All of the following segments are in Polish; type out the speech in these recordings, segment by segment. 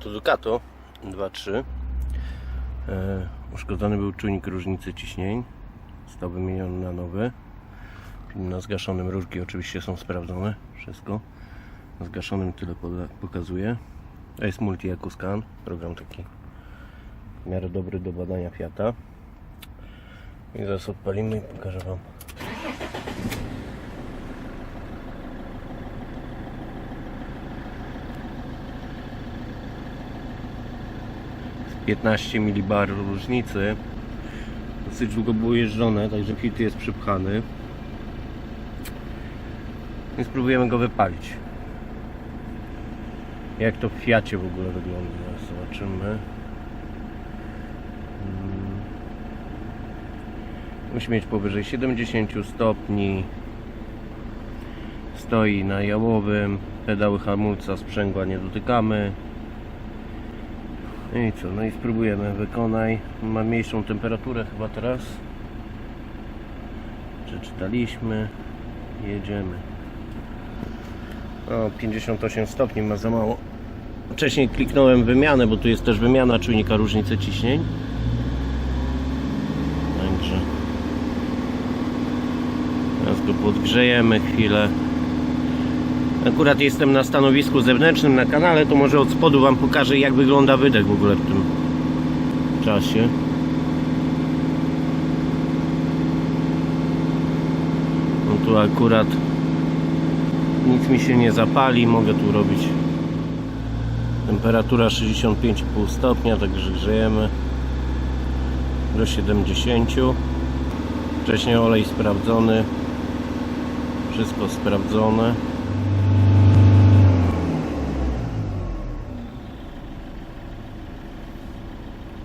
Tu Ducato 2.3 e, Uszkodzony był czujnik różnicy ciśnień. Został wymieniony na nowy. Na zgaszonym różki oczywiście są sprawdzone Wszystko. Na zgaszonym tyle pokazuje. To jest Multi EcoScan Program taki w miarę dobry do badania Fiata. I zaraz odpalimy i pokażę Wam 15 milibar różnicy. Dosyć długo było jeżdżone, także filtr jest przypchany. I spróbujemy go wypalić. Jak to w Fiacie w ogóle wygląda, zobaczymy. Mm. Musi mieć powyżej 70 stopni. Stoi na jałowym. Pedały hamulca sprzęgła nie dotykamy. No I co, no i spróbujemy, wykonaj. Ma mniejszą temperaturę chyba teraz. Przeczytaliśmy. Jedziemy. O, 58 stopni ma za mało. Wcześniej kliknąłem wymianę, bo tu jest też wymiana czujnika różnicy ciśnień. Także teraz go podgrzejemy chwilę. Akurat jestem na stanowisku zewnętrznym na kanale, to może od spodu Wam pokażę jak wygląda wydech w ogóle w tym czasie. No tu akurat nic mi się nie zapali, mogę tu robić temperatura 65,5 stopnia, także grzejemy do 70 wcześniej olej sprawdzony wszystko sprawdzone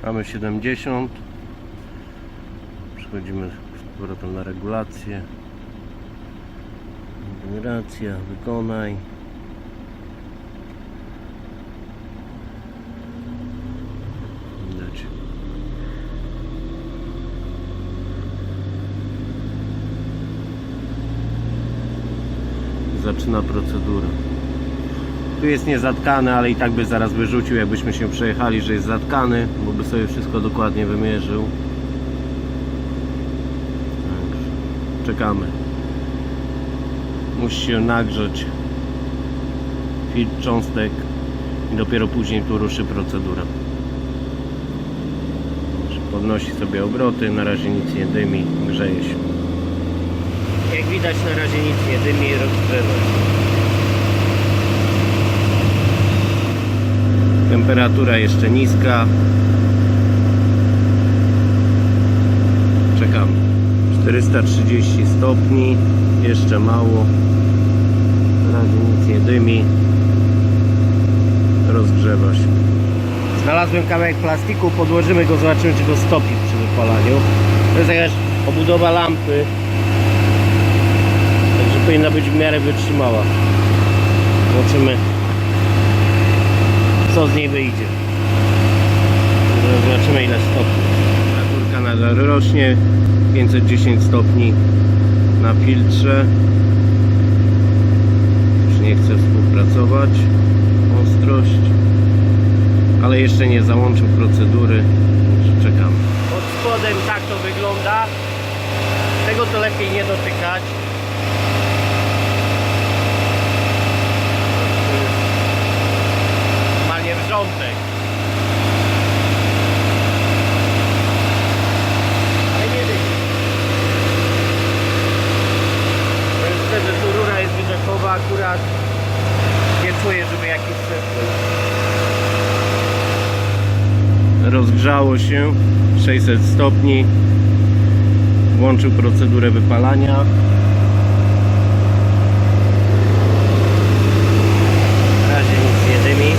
Mamy 70. Przechodzimy z powrotem na regulację. Generacja, wykonaj. Widać. Zaczyna procedura. Tu jest niezatkany, ale i tak by zaraz wyrzucił, jakbyśmy się przejechali, że jest zatkany, bo by sobie wszystko dokładnie wymierzył. Czekamy. Musi się nagrzeć filtr cząstek i dopiero później tu ruszy procedura. Podnosi sobie obroty, na razie nic nie dymi, grzeje się. Jak widać na razie nic nie dymi, rozgrzewa Temperatura jeszcze niska. Czekam. 430 stopni. Jeszcze mało. Na razie nic nie dymi. Rozgrzewa się. Znalazłem kawałek plastiku, podłożymy go, zobaczymy czy go stopi przy wypalaniu. To jest jakaś obudowa lampy. Także powinna być w miarę wytrzymała. Zobaczymy co z niej wyjdzie. Zobaczymy ile stopni. Temperaturka nadal rośnie. 510 stopni na filtrze. Już nie chce współpracować. Ostrość. Ale jeszcze nie załączył procedury. Czekamy. Pod spodem tak to wygląda. Tego to lepiej nie dotykać. normalnie wrzątek. Ale nie wiem. To jest wtedy tu rura jest wydechowa akurat. Nie czuję, żeby jakiś syf był. Rozgrzało się 600 stopni. Włączył procedurę wypalania. Na razie nic nie dymi.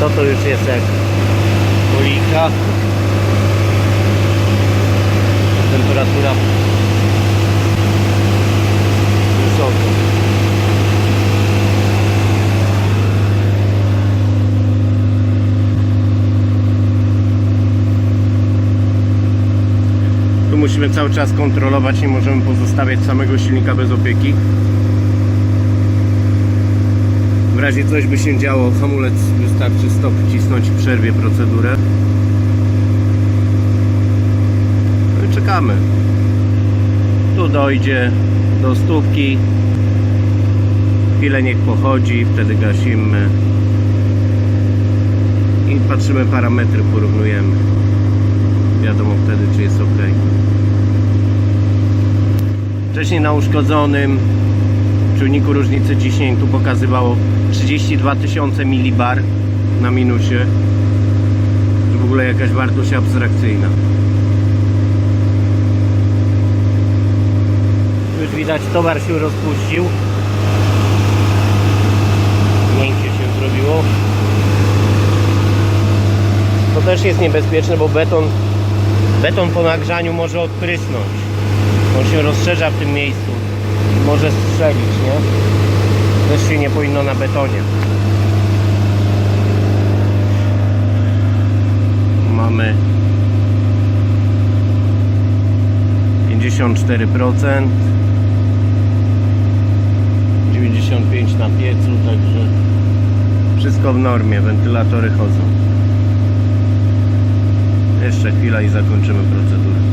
To to już jest jak olika. Musimy cały czas kontrolować, nie możemy pozostawiać samego silnika bez opieki. W razie coś by się działo, hamulec wystarczy stop wcisnąć i przerwie procedurę. No i czekamy. Tu dojdzie do stówki. Chwilę niech pochodzi, wtedy gasimy. I patrzymy parametry, porównujemy. Wiadomo wtedy, czy jest ok. Wcześniej na uszkodzonym czujniku różnicy ciśnień tu pokazywało 32 tysiące milibar na minusie. W ogóle jakaś wartość abstrakcyjna. Już widać towar się rozpuścił. Miękkie się zrobiło. To też jest niebezpieczne, bo beton, beton po nagrzaniu może odprysnąć. On się rozszerza w tym miejscu. Może strzelić, nie? Też się nie powinno na betonie. Mamy 54%. 95 na piecu, także wszystko w normie, wentylatory chodzą. Jeszcze chwila i zakończymy procedurę.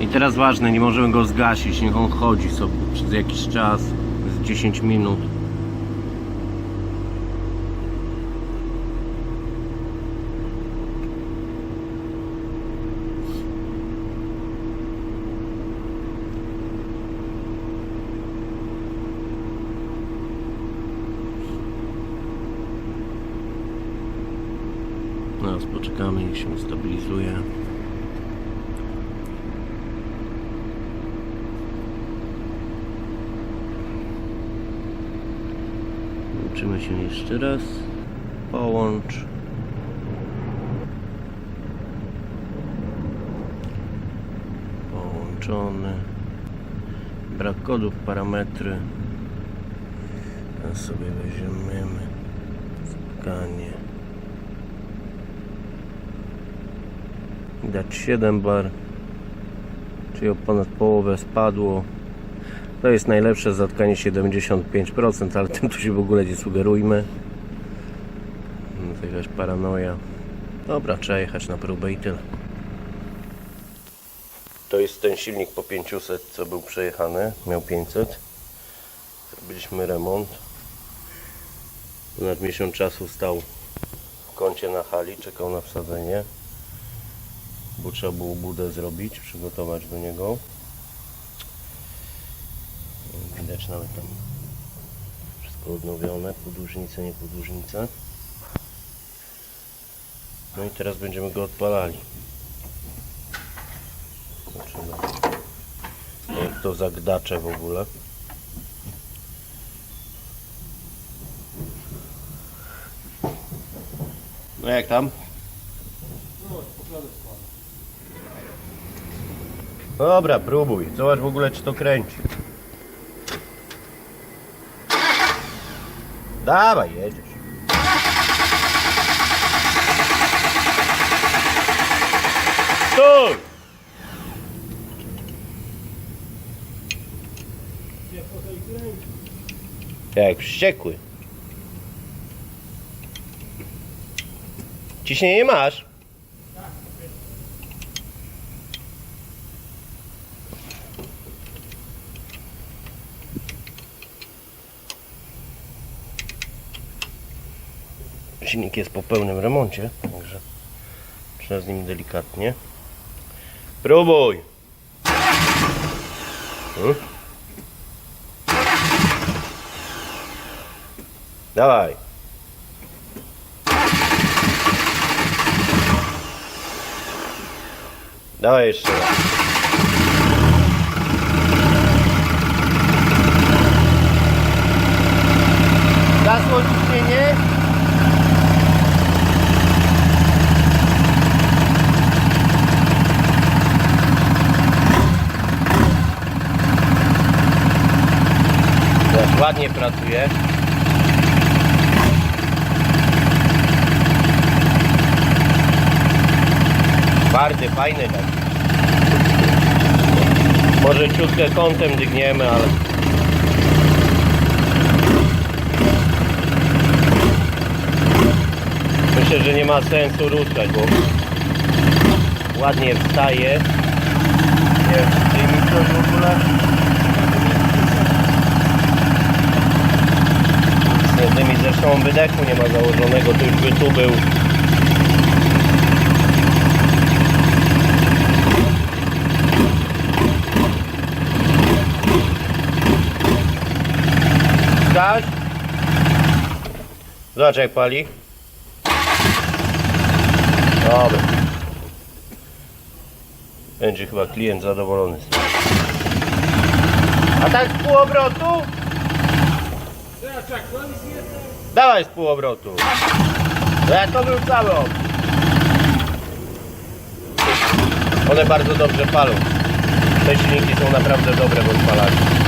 I teraz ważne, nie możemy go zgasić, niech on chodzi sobie przez jakiś czas, z 10 minut. Teraz poczekamy, niech się stabilizuje. Łączymy się jeszcze raz. Połącz. Połączony. Brak kodów, parametry. Teraz sobie weźmiemy spotkanie. Widać 7 bar, czyli o ponad połowę spadło. To jest najlepsze zatkanie 75%, ale tym tu się w ogóle nie sugerujmy. No to jakaś paranoja. Dobra, trzeba jechać na próbę i tyle. To jest ten silnik po 500, co był przejechany. Miał 500. Zrobiliśmy remont. Ponad miesiąc czasu stał w kącie na hali, czekał na wsadzenie bo trzeba było budę zrobić, przygotować do niego. Widać nawet tam wszystko odnowione, podłużnice, nie podłużnice. No i teraz będziemy go odpalali. Zobaczymy jak to zagdacze w ogóle. No jak tam? Dobra, próbuj. Zobacz w ogóle, czy to kręci. Dawaj, jedziesz. Stój! Jak wściekły. Ciśnienie masz? Silnik jest po pełnym remoncie, także trzeba z nim delikatnie. Próbuj! Hmm? Dawaj! Dawaj jeszcze raz. Zasło ciśnienie. Teraz ładnie pracuje. Twardy, fajny taki. Może ciutkę kątem dygniemy, ale... Myślę, że nie ma sensu ruszać, bo ładnie wstaje. Nie wiem, czy w ogóle. Z tymi zresztą wydechu nie ma założonego, to już by tu był. Zobacz jak pali. Dobra. Będzie chyba klient zadowolony. A tak z półobrotu? Dawaj z półobrotu. No jak to był cały. One bardzo dobrze palą. Te silniki są naprawdę dobre w odpalaniu.